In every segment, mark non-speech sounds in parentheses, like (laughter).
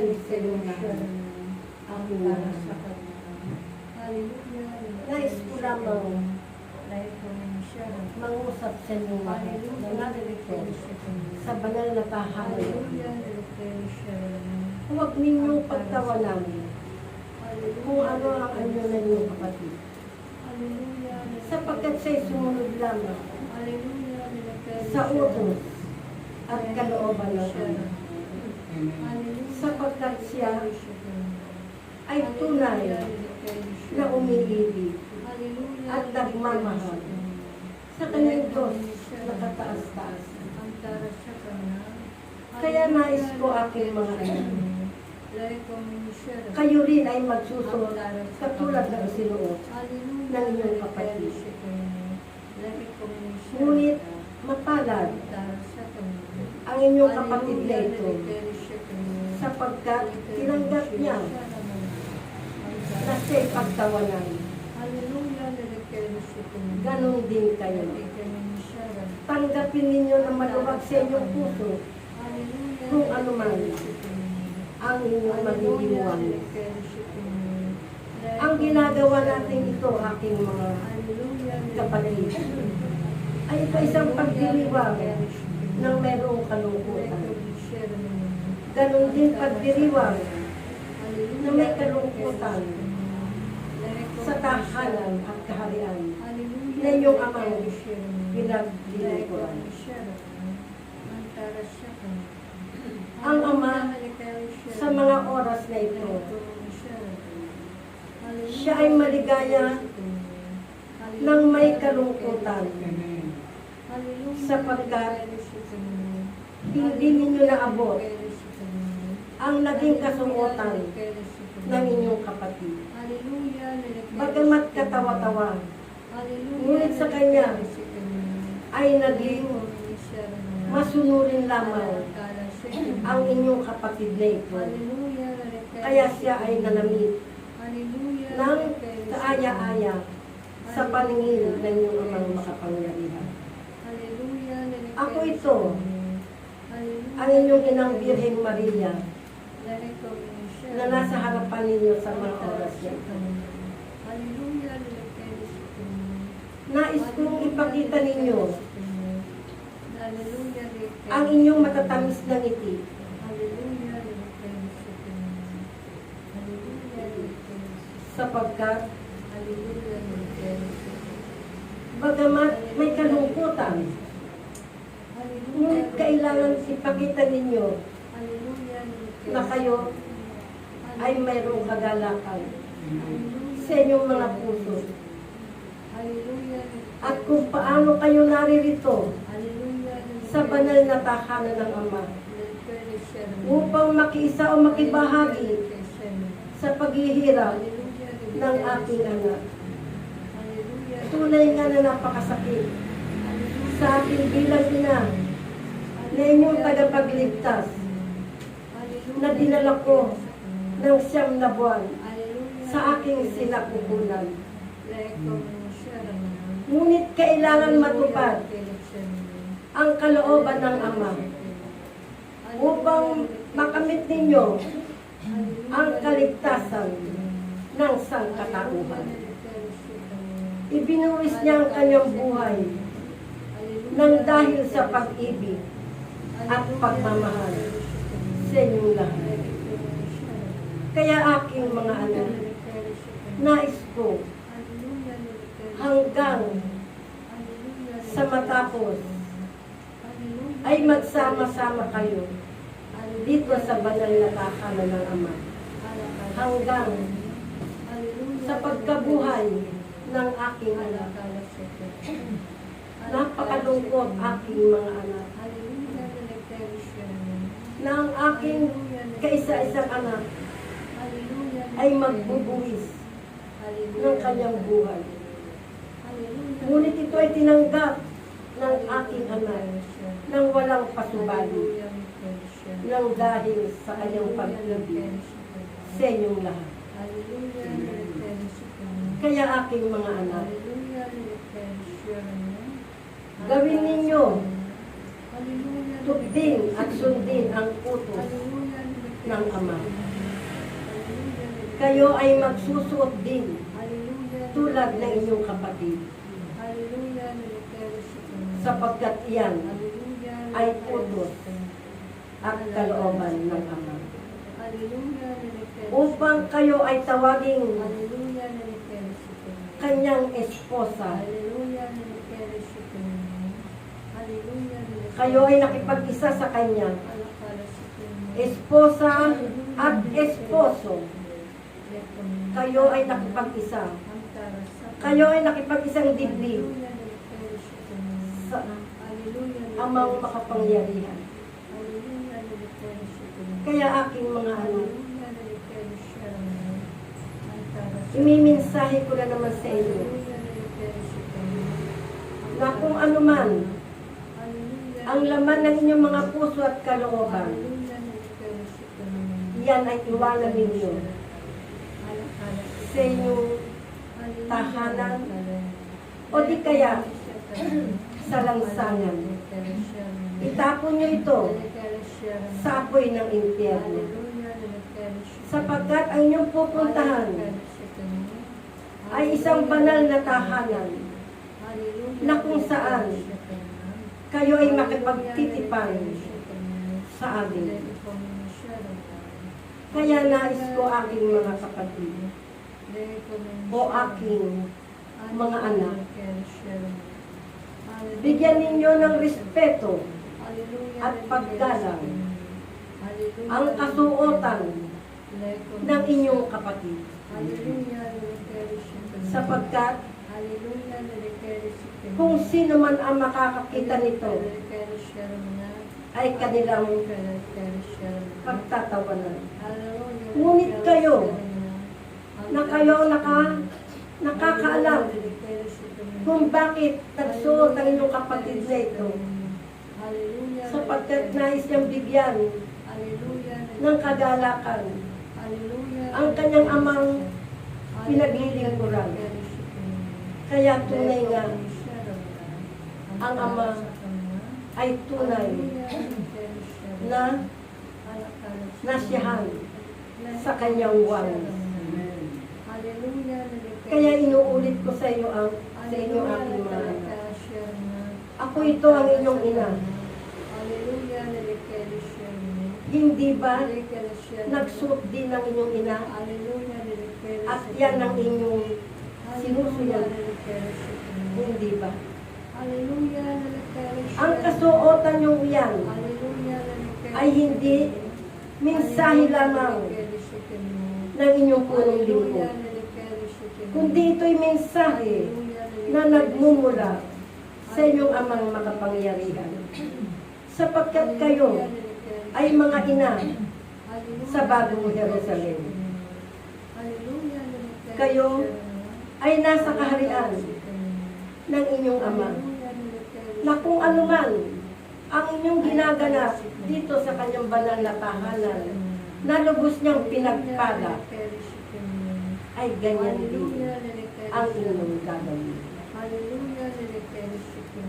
kapatid sa iyo lahat. Ang lahat. Hallelujah. Nais ko lamang mangusap sa inyo lahat. Sa banal na tahanan. Huwag ninyong pagtawanan kung ano ang anyo na inyong kapatid. Sapagkat siya'y sumunod lamang sa utos at kalooban ng Ama. Sapagkat siya. Ay tunay na umiibig at nagmamahal. Sa kanyang Diyos na kataas-taas. Kaya nais ko aking mga anak, kayo rin ay magsusunod katulad ng sinuot ng inyong kapatid. Ngunit mapalad ang inyong kapatid na ito sapagkat tinanggap niya na siya'y pagtawanan. Ganon din kayo. Tanggapin ninyo na maluwag sa inyong puso. Kung ano man ang inyong magdidiwang. Ang ginagawa natin ito, aking mga kapatid, ay ito isang pagdiriwang ng merong kalungkutan. Ganon din pagdiriwang na may kalungkutan sa tahanan at kaharian na inyong amang pinaglilingkuran. Ang Ama sa mga oras na ito, siya ay maligaya ng may kalungkutan sapagkat hindi ninyo naabot ang naging kasungutan ng inyong kapatid. Bagamat katawa-tawa, ngunit sa kanya ay naging masunurin lamang ang inyong kapatid na ito. Kaya siya ay nalamit ng kaaya-aya sa paningin ng inyong amang makapangyarihan. Ako ito, ang inyong inang Birheng Maria na nasa harapan ninyo sa mga oras na ito. Nais kong ipakita ninyo ang inyong matatamis na ngiti. Sapagkat bagamat may kalungkutan, ngunit kailangan ipakita ninyo na kayo ay mayroong kagalakan sa inyong mga puso. At kung paano kayo naririto sa banal na tahanan ng Ama upang makiisa o makibahagi sa paghihirap ng ating anak. Tunay nga na napakasakit sa ating bilang ina na inyong tagapagligtas na dinala ko ng siyam na buwan sa aking sinapupunan. Ngunit kailangan matupad ang kalooban ng Ama upang makamit ninyo ang kaligtasan ng sangkatauhan. Ibinuwis niya ang kanyang buhay nang dahil sa pag-ibig at pagmamahal sa inyong lahat. Kaya aking mga anak, nais ko hanggang sa matapos ay magsama-sama kayo dito sa banal na tahanan ng Ama hanggang sa pagkabuhay ng aking anak. Napakalungkot aking mga anak na ang aking kaisa-isang anak ay magbubuwis ng kanyang buhay. Ngunit ito ay tinanggap ng aking anak nang walang pasubali nang dahil sa kanyang pag-ibig sa inyong lahat. Kaya aking mga anak, gawin ninyo. Tugdin at sundin ang utos ng Ama. Kayo ay magsusuot din tulad ng inyong kapatid. Sapagkat iyan ay utos at kalooban ng Ama. Upang kayo ay tawaging kanyang esposa. Kayo ay nakipag-isa sa kanya. Esposa at esposo. Kayo ay nakipag-isa. Kayo ay nakipag-isang dibdib sa amang makapangyarihan. Kaya aking mga anak, imiminsahe ko na naman sa inyo na kung ano man ang laman ng inyong mga puso at kalooban, yan ay iwanan ninyo sa inyong tahanan o di kaya (clears throat) sa langsangan. Itapon nyo ito sa apoy ng impyerno. Sapagkat ang inyong pupuntahan ay isang banal na tahanan na kung saan kayo ay makipagtitipay sa amin. Kaya nais ko aking mga kapatid o aking mga anak, bigyan ninyo ng respeto at paggalang ang kasuotan ng inyong kapatid. Sapagkat kung sino man ang makakakita nito ay kanilang pagtatawanan. Ngunit kayo, na kayo naka, nakakaalam kung bakit nagsuot ang inyong kapatid na ito. Sapagkat nais niyang bigyan ng kagalakan ang kanyang amang pinaglilingkuran. Kaya tunay nga ang ama ay tunay na nasiyahan sa kanyang walis. Kaya inuulit ko sa iyo ang sa inyo aking anak. Ako ito ang inyong ina. Hindi ba nagsuot din ng inyong ina at yan ang inyong sinusunod? Hindi ba? Ang kasuotan yung yan ay hindi mensahe lamang ng inyong punong lingkod. Kundi ito'y mensahe na nagmumula sa inyong amang makapangyarihan. Sapagkat kayo ay mga ina sa bagong Jerusalem. Kayo ay nasa kaharian ng inyong ama na kung ano man ang inyong ginaganap dito sa kanyang banal na tahanan na lubos niyang pinagpala ay ganyan din ang inyong gagawin.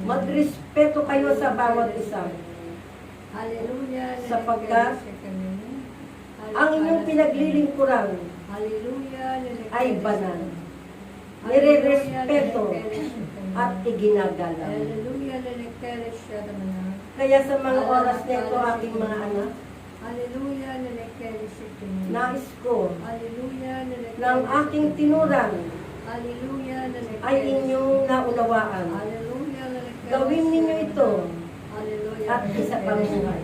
Magrespeto kayo sa bawat isa Sapagkat ang inyong pinaglilingkuran ay banal. Nire-respeto at iginagalang. Kaya sa mga oras na ito, aking mga anak, nais ko ng aking tinuran ay inyong naunawaan. Gawin ninyo ito at isa pang buhay.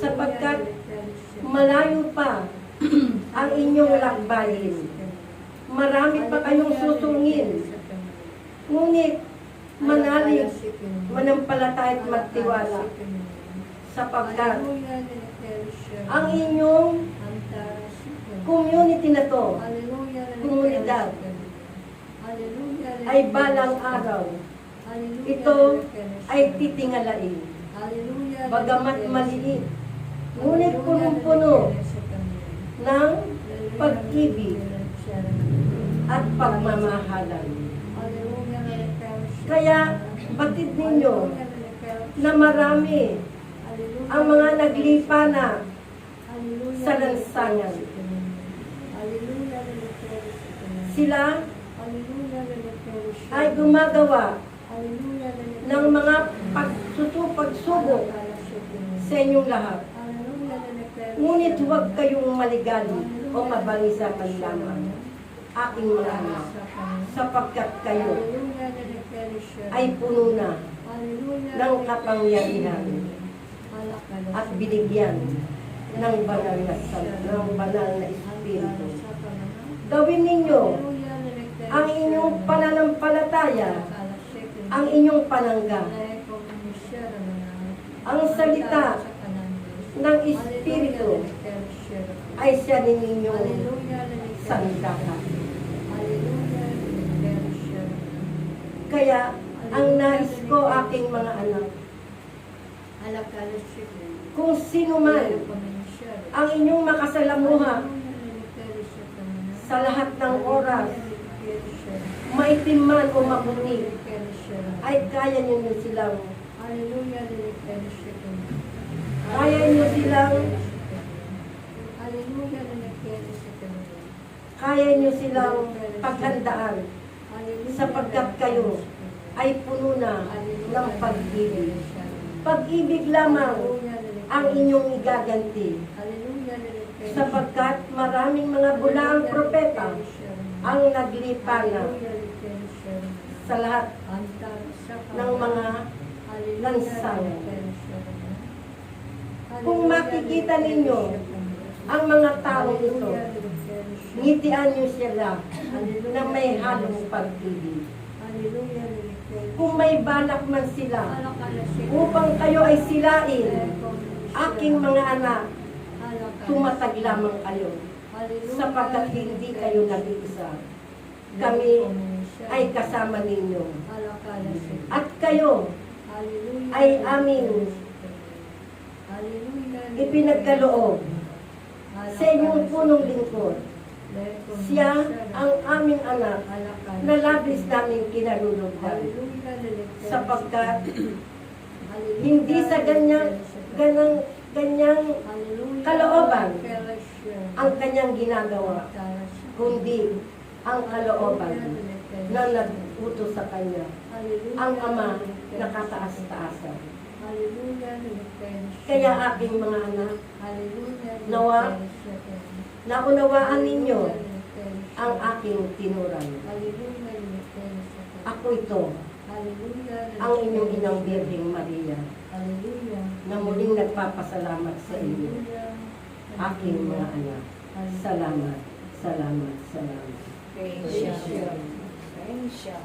Sapagkat malayo pa ang inyong lakbayin. Marami pa kayong susungin. Ngunit manalig, manampalataya at magtiwala. Sapagkat ang inyong community na to, komunidad, ay balang araw. Ito ay titingalain. Bagamat maliit, ngunit punong-puno ng pag-ibig at pagmamahalan. Kaya batid ninyo na marami ang mga naglipa na sa lansangan. Sila ay gumagawa ng mga pagsusupagsubok sa inyong lahat. Ngunit huwag kayong maligali o mabalisa man lamang, aking anak, sapagkat kayo ay puno na ng kapangyarihan at binigyan ng banal na ng banal na espiritu. Gawin ninyo ang inyong pananampalataya, ang inyong panangga, ang salita ng espiritu ay siya ninyong sandakan. Kaya ang nais ko aking mga anak, kung sino man ang inyong makasalamuha sa lahat ng oras, maitim man o maputi, ay kaya ninyo silang, kaya ninyo silang, kaya ninyo silang paghandaan sapagkat kayo ay puno na ng pag-ibig. Pag-ibig lamang ang inyong igaganti. Sapagkat maraming mga bulaang propeta ang naglipana sa lahat ng mga lansangan. Kung makikita ninyo ang mga taong ito, ngitian niyo sila na may halong pag-ibig. Kung may balak man sila upang kayo ay silain, aking mga anak, tumatag lamang kayo sapagkat hindi kayo nag-iisa. Kami ay kasama ninyo. At kayo ay aming ipinagkaloob sa inyong punong lingkod. Siya ang aming anak na labis naming kinalulugdan sapagkat hindi sa ganyang ganang ganyang kalooban ang kanyang ginagawa, kundi ang kalooban na nag-utos sa kanya, ang ama na kataas-taasan. Kaya aking mga anak, Nawa, naunawaan ninyo ang aking tinuran. Ako ito, ang inyong inang Birhing Maria, na muling nagpapasalamat sa inyo, aking mga anak. Salamat, salamat, salamat. Praise Him. Praise Him.